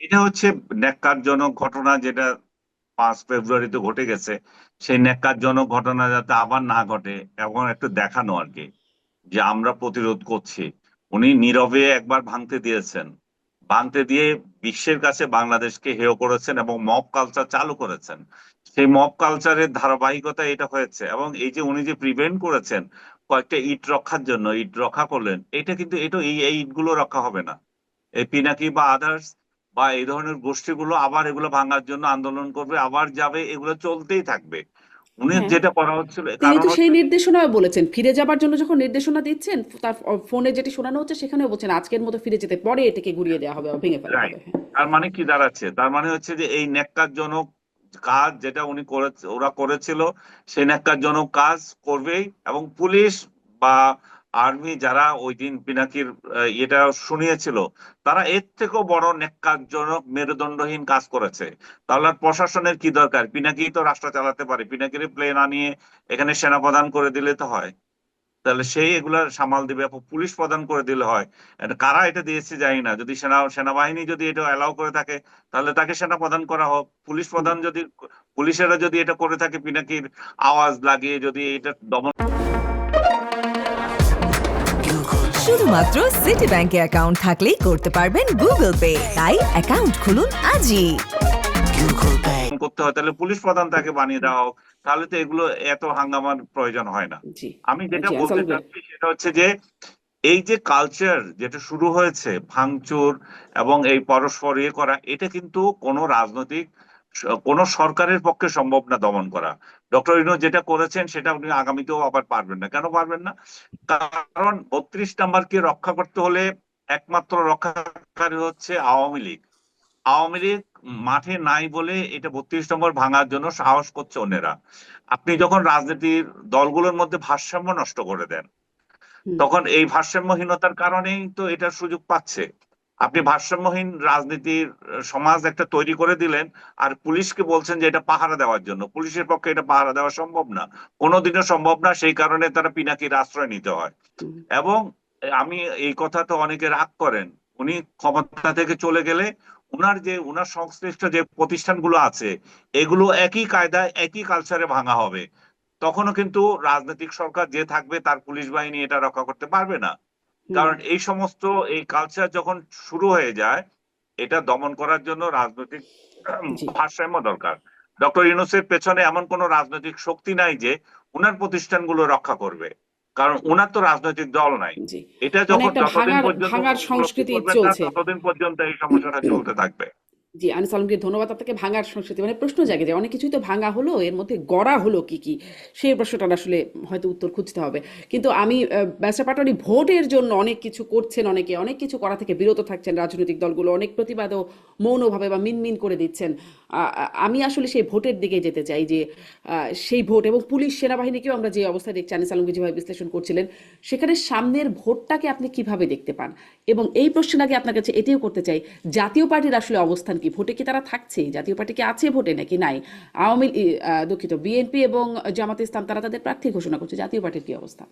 এটা হচ্ছে ন্যাক্কারজনক ঘটনা যেটা পাঁচ ফেব্রুয়ারিতে ঘটে গেছে। সেই ন্যাক্কারজনক ঘটনা যাতে আবার না ঘটে এবং একটু দেখানো আর কি, যে আমরা প্রতিরোধ করছি। উনি নীরবে একবার ভাঙতে দিয়েছেন। ভাঙতে দিয়ে বিশ্বের কাছে বাংলাদেশকে হেয় করেছেন এবং মব কালচার চালু করেছেন। সেই মব কালচারের ধারাবাহিকতা এটা হয়েছে এবং এই যে উনি যে প্রিভেন্ট করেছেন কয়েকটা ইট রক্ষার জন্য, ইট রক্ষা করলেন, এটা কিন্তু, এটা এই ইটগুলো রক্ষা হবে না। এই পিনাকি বা আদার্স বা এই ধরনের গোষ্ঠীগুলো আবার এগুলো ভাঙার জন্য আন্দোলন করবে আবার যাবে এগুলো চলতেই থাকবে। উনি হ্যাঁ। যেটা করা হচ্ছিল তিনি তো সেই নির্দেশনাও বলেছেন। ফিরে যাবার জন্য যখন নির্দেশনা দিচ্ছেন তার ফোনে যেটি শোনানো হচ্ছে সেখানেও বলছেন আজকের মতো ফিরে যেতে পরে এটাকে গুড়িয়ে দেওয়া হবে ভেঙে ফেলা হবে। হ্যাঁ। তার মানে কি দাঁড়াচ্ছে? তার মানে হচ্ছে যে এই ন্যাক্কারজনক কাজ যেটা উনি করে ওরা করেছিল সেই ন্যাক্কারজনক কাজ করবেই এবং পুলিশ বা আর্মি যারা ওই দিন পিনাকির এটা শুনিয়েছিল, তারা এর থেকেও বড় ন্যাক্কারজনক, মেরুদণ্ডহীন কাজ করেছে। তাহলে প্রশাসনের কি দরকার? পিনাকি তো রাষ্ট্র চালাতে পারে। পিনাকির প্লেন আনিয়ে এখানে সেনাপ্রধান করে দিলে তো হয়। তাহলে সেই এগুলা সামাল দিবে পুলিশ প্রদান করে দিলে হয়। কারা এটা দিয়েছে জানি না। যদি সেনা, সেনাবাহিনী যদি এটা অ্যালাউ করে থাকে, তাহলে তাকে সেনা প্রদান করা হোক। পুলিশ প্রধান যদি, পুলিশেরা যদি এটা করে থাকে, পিনাকির আওয়াজ লাগিয়ে যদি এটা দমন শুধুমাত্র সিটি ব্যাংকে অ্যাকাউন্ট থাকলেই করতে পারবেন গুগল পে তাই অ্যাকাউন্ট খুলুন আজই। করতে হয় তাহলে পুলিশ প্রধান তাকে বানিয়ে দেওয়া হোক তাহলে তো এগুলো এত হাঙ্গামার প্রয়োজন হয় না। আমি যেটা বলতে চাচ্ছি সেটা হচ্ছে যে এই যে কালচার যেটা শুরু হয়েছে ভাঙচুর এবং এই পরস্পর ইয়ে করা এটা কিন্তু কোনো রাজনৈতিক কোনো সরকারের পক্ষে সম্ভব না দমন করা। ডক্টর ইনো যেটা করেছেন সেটা উনি আগামীতেও আবার পারবেন না। কেন পারবেন না? কারণ বত্রিশ নাম্বারকে রক্ষা করতে হলে একমাত্র রক্ষাকারী হচ্ছে আওয়ামী লীগ। আওয়ামী লীগ মাঠে নাই বলে এটা বত্রিশ নম্বর ভাঙার জন্য সাহস করছে অন্যেরা। আপনি যখন রাজনীতির দলগুলোর মধ্যে ভারসাম্য নষ্ট করে দেন তখন এই ভারসাম্যহীনতার কারণেই তো এটার সুযোগ পাচ্ছে। আপনি ভারসাম্যহীন রাজনীতির সমাজ একটা তৈরি করে দিলেন আর পুলিশকে বলছেন যে এটা পাহারা দেওয়ার জন্য। পুলিশের পক্ষে এটা পাহারা দেওয়া সম্ভব না। কোনোদিনও সম্ভব না সেই কারণে তারা পিনাকির আশ্রয় নিতে হয়। এবং আমি এই কথা তো অনেকে রাগ করেন। উনি ক্ষমতা থেকে চলে গেলে উনার যে উনার সংশ্লিষ্ট যে প্রতিষ্ঠানগুলো আছে এগুলো একই কায়দায় একই কালচারে ভাঙা হবে। তখনও কিন্তু রাজনৈতিক সরকার যে থাকবে তার পুলিশ বাহিনী এটা রক্ষা করতে পারবে না। কারণ এই সমস্ত এই কালচার যখন শুরু হয়ে যায় এটা দমন করার জন্য রাজনৈতিক ভারসাম্য দরকার। ডক্টর ইউনুসের পেছনে এমন কোন রাজনৈতিক শক্তি নাই যে উনার প্রতিষ্ঠানগুলো রক্ষা করবে। কারণ উনার তো রাজনৈতিক দল নাই। এটা মানে যখন ততদিন যতদিন পর্যন্ত। ততদিন পর্যন্ত এই সমস্যাটা চলতে থাকবে। জি আনিস আলমগীর ধন্যবাদ আপনাকে ভাঙার সংস্কৃতি মানে প্রশ্ন জাগে যে অনেক কিছুই তো ভাঙা হলো, এর মধ্যে গড়া হলো কি কি? সেই প্রশ্নটা আসলে হয়তো উত্তর খুঁজতে হবে। কিন্তু আমি ব্যাসা পাটারি ভোটের জন্য অনেক কিছু করছেন অনেকে, অনেক কিছু করা থেকে বিরত থাকছেন রাজনৈতিক দলগুলো, অনেক প্রতিবাদও মৌনভাবে বা মিনমিন করে দিচ্ছেন। আমি আসলে সেই ভোটের দিকে যেতে চাই যে সেই ভোট এবং পুলিশ সেনাবাহিনীকেও আমরা যে অবস্থায় দেখছি, আনিস আলমগীর যেভাবে বিশ্লেষণ করছিলেন, সেখানে সামনের ভোটটাকে আপনি কীভাবে দেখতে পান? এবং এই প্রশ্নের আগে আপনার কাছে এটিও করতে চাই, জাতীয় পার্টির আসলে অবস্থান কি ভোটে কি তারা থাকছে জাতীয় পার্টি কি আছে ভোটে নাকি নাই? আওয়ামী দুঃখিত। বিএনপি এবং জামাত ইসলাম, তারা তাদের প্রার্থী ঘোষণা করছে। জাতীয় পার্টির কি অবস্থা?